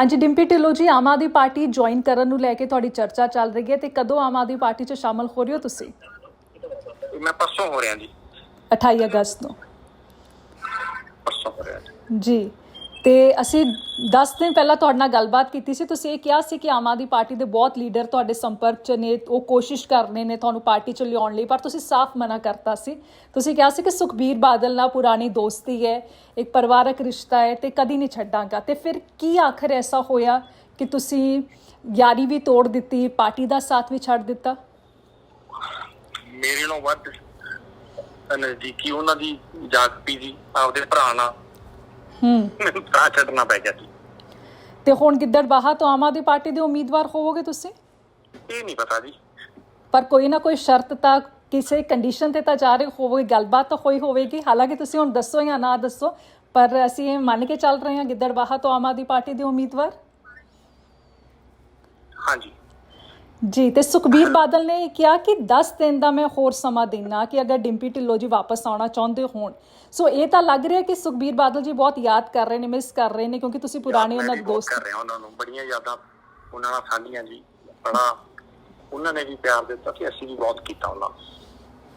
ਹਾਂਜੀ Dimpy Dhillon ji Aam Aadmi party join ਕਰਨ ਨੂੰ ਲੈ ਕੇ ਤੁਹਾਡੀ ਚਰਚਾ ਚੱਲ ਰਹੀ ਹੈ ਤੇ ਕਦੋਂ ਆਮ ਆਦਮੀ ਪਾਰਟੀ 'ਚ ਸ਼ਾਮਲ ਹੋ ਰਹੇ ਹੋ ਤੁਸੀਂ? ਮੈਂ ਪਰਸੋਂ ਹੋ ਰਿਹਾ ਜੀ। 28 ਅਗਸਤ ਨੂੰ। ਪਰਸੋਂ ਹੋ ਰਿਹਾ ਜੀ। ਜੀ। ਤੇ ਅਸੀਂ 10 ਦਿਨ ਪਹਿਲਾਂ ਤੁਹਾਡੇ ਨਾਲ ਗੱਲਬਾਤ ਕੀਤੀ ਸੀ। ਤੁਸੀਂ ਇਹ ਕਿਹਾ ਸੀ ਕਿ ਆਮ ਆਦਮੀ ਪਾਰਟੀ ਦੇ ਬਹੁਤ ਲੀਡਰ ਤੁਹਾਡੇ ਸੰਪਰਕ 'ਚ ਨੇ, ਉਹ ਕੋਸ਼ਿਸ਼ ਕਰ ਰਹੇ ਨੇ ਤੁਹਾਨੂੰ ਪਾਰਟੀ 'ਚ ਲਿਆਉਣ ਲਈ, ਪਰ ਤੁਸੀਂ ਸਾਫ਼ ਮਨਾ ਕਰਤਾ ਸੀ। ਤੁਸੀਂ ਕਿਹਾ ਸੀ ਕਿ ਸੁਖਬੀਰ ਬਾਦਲ ਨਾਲ ਪੁਰਾਣੀ ਦੋਸਤੀ ਹੈ, ਇੱਕ ਪਰਿਵਾਰਕ ਰਿਸ਼ਤਾ ਹੈ ਤੇ ਕਦੀ ਨਹੀਂ ਛੱਡਾਂਗਾ। ਤੇ ਫਿਰ ਕੀ ਆਖਰ ਐਸਾ ਹੋਇਆ ਕਿ ਤੁਸੀਂ ਯਾਰੀ ਵੀ ਤੋੜ ਦਿੱਤੀ, ਪਾਰਟੀ ਦਾ ਸਾਥ ਵੀ ਛੱਡ ਦਿੱਤਾ? ਮੇਰੇ ਨਾਲੋਂ ਵੱਧ ਨਜ਼ਦੀਕੀ ਉਹਨਾਂ ਦੀ ਜਾਗ ਜੀ ਆਪਦੇ ਭਰਾ ਨਾਲ ਹੂੰ। ਮੈਨੂੰ ਭਰਾ ਛੱਡਣਾ ਪੈ ਗਿਆ ਸੀ। ਤੇ ਹੁਣ ਗਿੱਦੜਬਾਹਾ ਤੋਂ ਆਮ ਆਦਮੀ ਪਾਰਟੀ ਦੇ ਉਮੀਦਵਾਰ ਹੋਵੋਗੇ ਤੁਸੀਂ? ਇਹ ਨਹੀਂ ਪਤਾ ਜੀ। ਪਰ ਕੋਈ ਨਾ ਕੋਈ ਸ਼ਰਤ ਤਾਂ ਕਿਸੇ ਕੰਡੀਸ਼ਨ ਤੇ ਤਾਂ ਜਾ ਰਹੇ ਹੋਵੇ ਗੱਲਬਾਤ ਤਾਂ ਹੋਈ ਹੋਵੇਗੀ। ਹਾਲਾਂਕਿ ਤੁਸੀਂ ਹੁਣ ਦੱਸੋ ਜਾਂ ਨਾ ਦੱਸੋ ਪਰ ਅਸੀਂ ਇਹ ਮੰਨ ਕੇ ਚੱਲ ਰਹੇ ਹਾਂ ਗਿੱਦੜਬਾਹਾ ਤੋਂ ਆਮ ਆਦਮੀ ਪਾਰਟੀ ਦੇ ਉਮੀਦਵਾਰ ਹਾਂਜੀ ਜੀ ਤੇ ਸੁਖਬੀਰ ਬਾਦਲ ਨੇ ਕਿਹਾ ਕਿ 10 ਦਿਨ ਦਾ ਮੈਂ ਹੋਰ ਸਮਾਂ ਦੇਣਾ ਕਿ ਅਗਰ ਡਿੰਪੀ ਢਿੱਲੋਂ ਜੀ ਵਾਪਸ ਆਉਣਾ ਚਾਹੁੰਦੇ ਹੋਣ। ਸੋ ਇਹ ਤਾਂ ਲੱਗ ਰਿਹਾ ਕਿ ਸੁਖਬੀਰ ਬਾਦਲ ਜੀ ਬਹੁਤ ਯਾਦ ਕਰ ਰਹੇ ਨੇ ਮਿਸ ਕਰ ਰਹੇ ਨੇ ਕਿਉਂਕਿ ਤੁਸੀਂ ਪੁਰਾਣੇ ਉਹਨਾਂ ਦੇ ਦੋਸਤ ਕਰ ਰਿਹਾ ਉਹਨਾਂ ਨੂੰ। ਬੜੀਆਂ ਯਾਦਾਂ ਉਹਨਾਂ ਨਾਲ ਸਾਂਝੀਆਂ ਜੀ। ਬੜਾ ਉਹਨਾਂ ਨੇ ਵੀ ਪਿਆਰ ਦਿੱਤਾ ਕਿ ਅਸੀਂ ਵੀ ਬਹੁਤ ਕੀਤਾ ਉਹਨਾਂ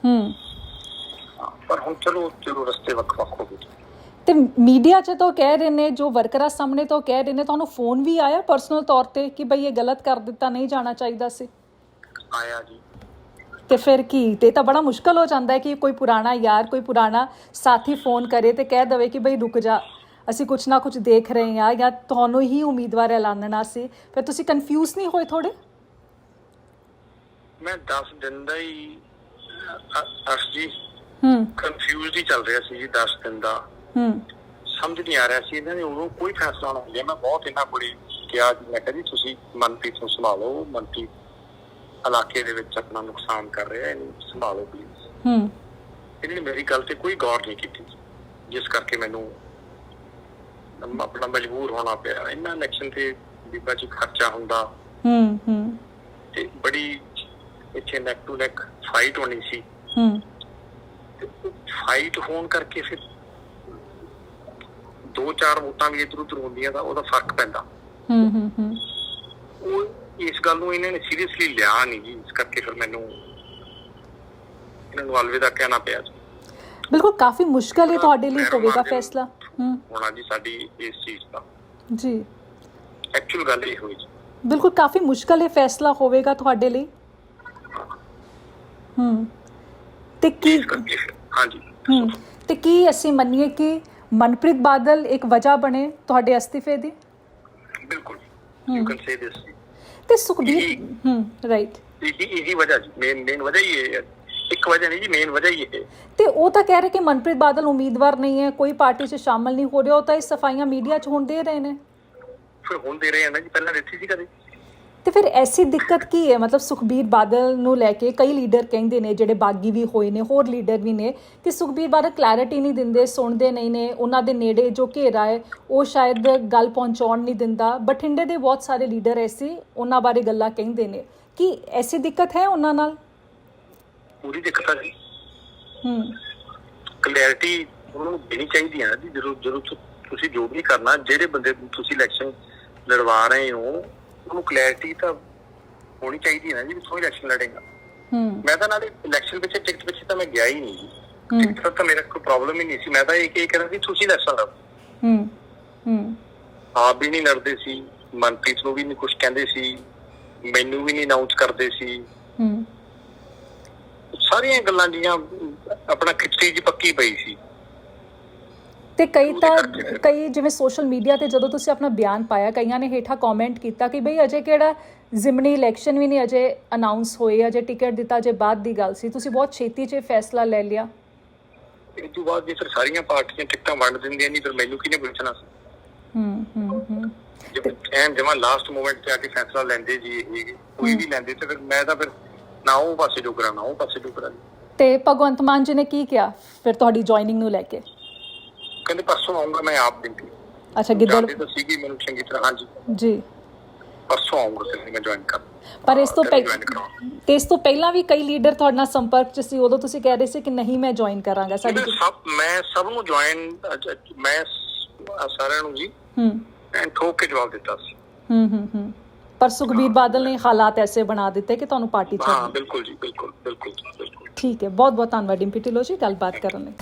ਹਾਂ, ਪਰ ਹੁਣ ਚਲੋ ਚਲੋ ਰਸਤੇ ਵੱਖ ਵੱਖ ਹੋ ਗਏ। ਤੇ ਮੀਡੀਆ 'ਚ ਤਾਂ ਕਹਿ ਰਹੇ ਨੇ ਜੋ ਵਰਕਰਾਂ ਸਾਹਮਣੇ ਤੋਂ ਕਹਿ ਰਹੇ ਨੇ ਤੁਹਾਨੂੰ ਫੋਨ ਵੀ ਆਇਆ ਪਰਸਨਲ ਤੌਰ ਤੇ ਕਿ ਬਈ ਇਹ ਗਲਤ ਕਰ ਦਿੱਤਾ ਨਹੀਂ ਜਾਣਾ ਚਾਹੀਦਾ ਸੀ? ਆਇਆ ਜੀ। ਤੇ ਫਿਰ ਕੀ? ਤੇ ਤਾਂ ਬੜਾ ਮੁਸ਼ਕਲ ਹੋ ਜਾਂਦਾ ਹੈ ਕਿ ਕੋਈ ਪੁਰਾਣਾ ਯਾਰ ਕੋਈ ਪੁਰਾਣਾ ਸਾਥੀ ਫੋਨ ਕਰੇ ਤੇ ਕਹਿ ਦਵੇ ਕਿ ਬਈ ਰੁਕ ਜਾ ਅਸੀਂ ਕੁਝ ਨਾ ਕੁਝ ਦੇਖ ਰਹੇ ਹਾਂ ਜਾਂ ਤੁਹਾਨੂੰ ਹੀ ਉਮੀਦਵਾਰ ਐਲਾਨਣਾ ਸੀ। ਫਿਰ ਤੁਸੀਂ ਕਨਫਿਊਜ਼ ਨਹੀਂ ਹੋਏ ਥੋੜੇ ਮੈਂ 10 ਦਿਨ ਦਾ ਹੀ ਅਰਸ਼ ਜੀ ਹੂੰ। ਕਨਫਿਊਜ਼ਡ ਹੀ ਚੱਲ ਰਿਹਾ ਸੀ ਜੀ 10 ਦਿਨ ਦਾ। ਹੂੰ। ਸਮਝ ਨਹੀਂ ਆ ਰਿਹਾ ਸੀ ਇਹਨਾਂ ਨੇ ਉਦੋਂ ਕੋਈ ਫੈਸਲਾ ਨਾ ਲਿਆ। ਮੈਂ ਬਹੁਤ ਇਹਨਾਂ ਕੋਲੇ ਕਿਹਾ ਜੀ ਮੈਂ ਕਿਹਾ ਜੀ ਤੁਸੀਂ ਮਨਪ੍ਰੀਤ ਨੂੰ ਸੰਭਾਲੋ ਮਨਪ੍ਰੀਤ ਇਲਾਕੇ ਦੇ ਵਿੱਚ ਆਪਣਾ ਨੁਕਸਾਨ ਕਰ ਰਿਹਾ ਇਹਨੂੰ ਸੰਭਾਲੋ ਪਲੀਜ਼ ਹੂੰ। ਇਹਨਾਂ ਨੇ ਮੇਰੀ ਗੱਲ ਤੇ ਕੋਈ ਗੌਰ ਨਹੀਂ ਕੀਤੀ। ਜਿਸ ਕਰਕੇ ਮੈਨੂੰ ਆਪਣਾ ਮਜਬੂਰ ਹੋਣਾ ਪਿਆ। ਇਹਨਾਂ ਇਲੈਕਸ਼ਨ ਤੇ ਬੀਬਾ ਜੀ ਖਰਚਾ ਹੁੰਦਾ। ਹੂੰ ਹੂੰ। ਤੇ ਬੜੀ ਇੱਥੇ ਨੈਕ ਟੂ ਨੈਕ ਫਾਈਟ ਹੋਣੀ ਸੀ। ਹੂੰ। ਫਾਈਟ ਹੋਣ ਕਰਕੇ ਫਿਰ ਦੋ ਚਾਰ ਵੋਟਾਂ ਵੀ ਇਧਰ ਉਧਰ ਹੁੰਦੀਆਂ ਤਾਂ ਉਹਦਾ ਫ਼ਰਕ ਪੈਂਦਾ। ਹੂੰ ਹੂੰ ਹੂੰ। ਉਹ ਇਸ ਗੱਲ ਨੂੰ ਇਹਨਾਂ ਨੇ ਸੀਰੀਅਸਲੀ ਲਿਆ ਨਹੀਂ ਜੀ ਇਸ ਕਰਕੇ ਫਿਰ ਮੈਨੂੰ ਇਹਨਾਂ ਨੂੰ ਅਲਵਿਦਾ ਕਹਿਣਾ ਪਿਆ ਜੀ। ਬਿਲਕੁਲ ਕਾਫੀ ਮੁਸ਼ਕਲ ਹੈ ਤੁਹਾਡੇ ਲਈ ਹੋਵੇਗਾ ਫੈਸਲਾ। ਹੂੰ। ਹੋਣਾ ਜੀ ਸਾਡੀ ਇਸ ਚੀਜ਼ ਦਾ। ਜੀ। ਐਕਚੁਅਲ ਗੱਲ ਇਹ ਹੋਈ ਜੀ। ਬਿਲਕੁਲ ਕਾਫੀ ਮੁਸ਼ਕਲ ਇਹ ਫੈਸਲਾ ਹੋਵੇਗਾ ਤੁਹਾਡੇ ਲਈ। ਹੂੰ। ਤੇ ਕੀ ਹਾਂਜੀ। ਹੂੰ। ਤੇ ਕੀ ਅਸੀਂ ਮੰਨੀਏ ਕਿ ਮਨਪ੍ਰੀਤ ਬਾਦਲ ਇੱਕ ਵਜ੍ਹਾ ਬਣੇ ਤੁਹਾਡੇ ਅਸਤੀਫੇ ਦੀ? ਬਿਲਕੁਲ ਯੂ ਕੈਨ ਸੇ ਦਿਸ ਤੇ ਸੁਖਬੀਰ ਹੂੰ ਰਾਈਟ ਇਹੀ ਇਹੀ ਵਜ੍ਹਾ ਮੇਨ ਮੇਨ ਵਜ੍ਹਾ ਹੀ ਹੈ। ਇੱਕ ਵਜ੍ਹਾ ਨਹੀਂ ਜੀ ਮੇਨ ਵਜ੍ਹਾ ਹੀ ਹੈ ਤੇ ਉਹ ਤਾਂ ਕਹਿ ਰਹੇ ਕਿ ਮਨਪ੍ਰੀਤ ਬਾਦਲ ਉਮੀਦਵਾਰ ਨਹੀਂ ਹੈ ਕੋਈ ਪਾਰਟੀ 'ਚ ਸ਼ਾਮਲ ਨਹੀਂ ਹੋ ਰਿਹਾ ਉਹ ਤਾਂ ਇਹ ਸਫਾਈਆਂ ਮੀਡੀਆ 'ਚ ਹੁਣ ਦੇ ਰਹੇ ਨੇ। ਫਿਰ ਹੁਣ ਦੇ ਰਹੇ ਆ ਨਾ ਜੀ ਪਹਿਲਾਂ ਦਿੱਤੀ ਸੀ ਕਦੇ? ਫਿਰ ਐਸੀ ਦਿੱਕਤ ਕੀ ਹੈ? ਮਤਲਬ ਸੁਖਬੀਰ ਬਾਦਲ ਨੂੰ ਲੈ ਕੇ ਕਈ ਲੀਡਰ ਕਹਿੰਦੇ ਨੇ ਜਿਹੜੇ ਬਾਗੀ ਵੀ ਹੋਏ ਨੇ ਹੋਰ ਲੀਡਰ ਵੀ ਨੇ ਕਿ ਸੁਖਬੀਰ ਬਾਦਲ ਕਲੈਰਿਟੀ ਨਹੀਂ ਦਿੰਦੇ ਸੁਣਦੇ ਨਹੀਂ ਨੇ ਉਹਨਾਂ ਦੇ ਨੇੜੇ ਜੋ ਘੇਰਾ ਹੈ ਉਹ ਸ਼ਾਇਦ ਗੱਲ ਪਹੁੰਚਾਉਣ ਨਹੀਂ ਦਿੰਦਾ। ਬਠਿੰਡੇ ਦੇ ਬਹੁਤ ਸਾਰੇ ਲੀਡਰ ਐਸੀ ਉਹਨਾਂ ਬਾਰੇ ਗੱਲਾਂ ਕਹਿੰਦੇ ਨੇ। ਕਿ ਐਸੀ ਦਿੱਕਤ ਹੈ ਉਹਨਾਂ ਨਾਲ? ਪੂਰੀ ਦਿੱਕਤ ਆ ਜੀ। ਹੂੰ। ਕਲੈਰਿਟੀ ਉਹਨਾਂ ਨੂੰ ਦੇਣੀ ਚਾਹੀਦੀ ਹੈ ਨਾ ਜੀ ਜਦੋਂ ਜਦੋਂ ਤੁਸੀਂ ਜੋ ਵੀ ਕਰਨਾ ਜਿਹੜੇ ਬੰਦੇ ਤੁਸੀਂ ਇਲੈਕਸ਼ਨ ਲੜਵਾ ਰਹੇ ਹੋ ਉਹਨੂੰ ਕਲੈਰਿਟੀ ਤਾਂ ਹੋਣੀ ਚਾਹੀਦੀ ਹੈ ਨਾ ਜੀ ਤੂੰ ਇਲੈਕਸ਼ਨ ਲੜੇਗਾ। ਹੂੰ। ਮੈਂ ਤਾਂ ਨਾਲੇ ਇਲੈਕਸ਼ਨ ਪਿੱਛੇ ਟਿਕਟ ਪਿੱਛੇ ਤਾਂ ਮੈਂ ਗਿਆ ਹੀ ਨਹੀਂ। ਜੀ ਟਿਕਟ ਤਾਂ ਮੇਰਾ ਕੋਈ ਪ੍ਰੋਬਲਮ ਹੀ ਨਹੀਂ ਸੀ। ਮੈਂ ਤਾਂ ਇਹ ਇਹ ਕਹਿੰਦਾ ਸੀ ਤੁਸੀਂ ਇਲੈਕਸ਼ਨ ਲੜੋ ਹੂੰ। ਹੂੰ ਆਪ ਵੀ ਨਹੀਂ ਲੜਦੇ ਸੀ ਮਨਪ੍ਰੀਤ ਨੂੰ ਵੀ ਨਹੀਂ ਕੁਝ ਕਹਿੰਦੇ ਸੀ ਮੈਨੂੰ ਵੀ ਨਹੀਂ ਅਨਾਉਂਸ ਕਰਦੇ ਸੀ। ਹੂੰ। ਸਾਰੀਆਂ ਗੱਲਾਂ ਜੀਆਂ ਆਪਣਾ ਖਿੱਚੀ ਜੀ ਪੱਕੀ ਪਈ ਸੀ। ਤੇ ਕਈ ਤਾਂ ਕਈ ਜਿਵੇਂ ਸੋਸ਼ਲ ਮੀਡੀਆ ਤੇ ਜਦੋਂ ਤੁਸੀਂ ਆਪਣਾ ਬਿਆਨ ਪਾਇਆ ਕਈਆਂ ਨੇ ਹੇਠਾਂ ਕਮੈਂਟ ਕੀਤਾ ਕਿ ਬਈ ਅਜੇ ਕਿਹੜਾ ਜ਼ਿਮਨੀ ਇਲੈਕਸ਼ਨ ਵੀ ਨਹੀਂ ਅਜੇ ਅਨਾਉਂਸ ਹੋਏ ਅਜੇ ਟਿਕਟ ਦਿੱਤਾ ਜੇ ਬਾਅਦ ਦੀ ਗੱਲ ਸੀ। ਤੁਸੀਂ ਬਹੁਤ ਛੇਤੀ 'ਚ ਫੈਸਲਾ ਲੈ ਲਿਆ। ਇਸ ਤੋਂ ਬਾਅਦ ਜੇ ਫਿਰ ਸਾਰੀਆਂ ਪਾਰਟੀਆਂ ਟਿਕਟਾਂ ਵੰਡ ਦਿੰਦੀਆਂ ਨਹੀਂ ਫਿਰ ਮੈਨੂੰ ਕਿਹਨੇ ਪੁੱਛਣਾ ਸੀ? ਹੂੰ ਹੂੰ ਹੂੰ। ਜੇ ਐਨ ਜਮਾ ਲਾਸਟ ਮੂਮੈਂਟ ਤੇ ਆ ਕੇ ਫੈਸਲਾ ਲੈਂਦੇ ਜੀ ਇਹ ਕੋਈ ਵੀ ਲੈਂਦੇ ਤੇ ਫਿਰ ਮੈਂ ਤਾਂ ਫਿਰ ਨਾ ਉਹ ਪਾਸੇ ਡੁਕਰਾ ਨਾ ਉਹ ਪਾਸੇ ਡੁਕਰਾ ਤੇ ਭਗਵੰਤ ਮਾਨ ਜੀ ਨੇ ਕੀ ਕਿਹਾ? ਫਿਰ ਤੁਹਾਡੀ ਜੁਆਇਨਿੰਗ ਨੂੰ ਲੈ ਕੇ। ਕਹਿੰਦੇ ਪਰਸੋਂ ਆਉਂਗਾ ਮੈਂ ਆਪ ਦਿੰਦੀ ਅੱਛਾ ਗਿੱਦੜ ਜਾਣਦੇ ਤਾਂ ਸੀਗੀ ਮੈਨੂੰ ਚੰਗੀ ਤਰ੍ਹਾਂ ਹਾਂਜੀ। ਜੀ। ਪਰਸੋਂ ਆਉਂਗਾ ਫਿਰ ਮੈਂ ਜੁਆਇਨ ਕਰ ਪਰ ਇਸ ਤੋਂ ਜੁਆਇਨ ਪਹਿਲਾਂ ਕਰਾਉਣਾ ਤੇ ਇਸ ਤੋਂ ਪਹਿਲਾਂ ਵੀ ਕਈ ਲੀਡਰ ਤੁਹਾਡੇ ਨਾਲ ਸੰਪਰਕ 'ਚ ਸੀ ਉਦੋਂ ਤੁਸੀਂ ਕਹਿ ਰਹੇ ਸੀ ਕਿ ਨਹੀਂ ਮੈਂ ਜੁਆਇਨ ਕਰਾਂਗਾ ਸਾਡੀ ਮੈਂ ਸਭ ਮੈਂ ਸਭ ਨੂੰ ਜੁਆਇਨ ਮੈਂ ਸ- ਸਾਰਿਆਂ ਨੂੰ ਜੀ ਹੂੰ। ਐਂ ਠੋਕ ਕੇ ਜਵਾਬ ਦਿੱਤਾ ਸੀ। ਹੂੰ ਹੂੰ ਹੂੰ। ਪਰ ਸੁਖਬੀਰ ਬਾਦਲ ਨੇ ਹਾਲਾਤ ਐਸੇ ਬਣਾ ਦਿੱਤੇ ਕਿ ਤੁਹਾਨੂੰ ਪਾਰਟੀ ਹਾਂ ਛੱਡਣੀ ਬਿਲਕੁਲ ਜੀ ਬਿਲਕੁਲ ਬਿਲਕੁਲ ਬਿਲਕੁਲ। ਠੀਕ ਹੈ ਬਹੁਤ ਬਹੁਤ ਧੰਨਵਾਦ ਡਿੰਪੀ ਢਿੱਲੋਂ ਜੀ ਗੱਲਬਾਤ ਕਰਨ ਲਈ।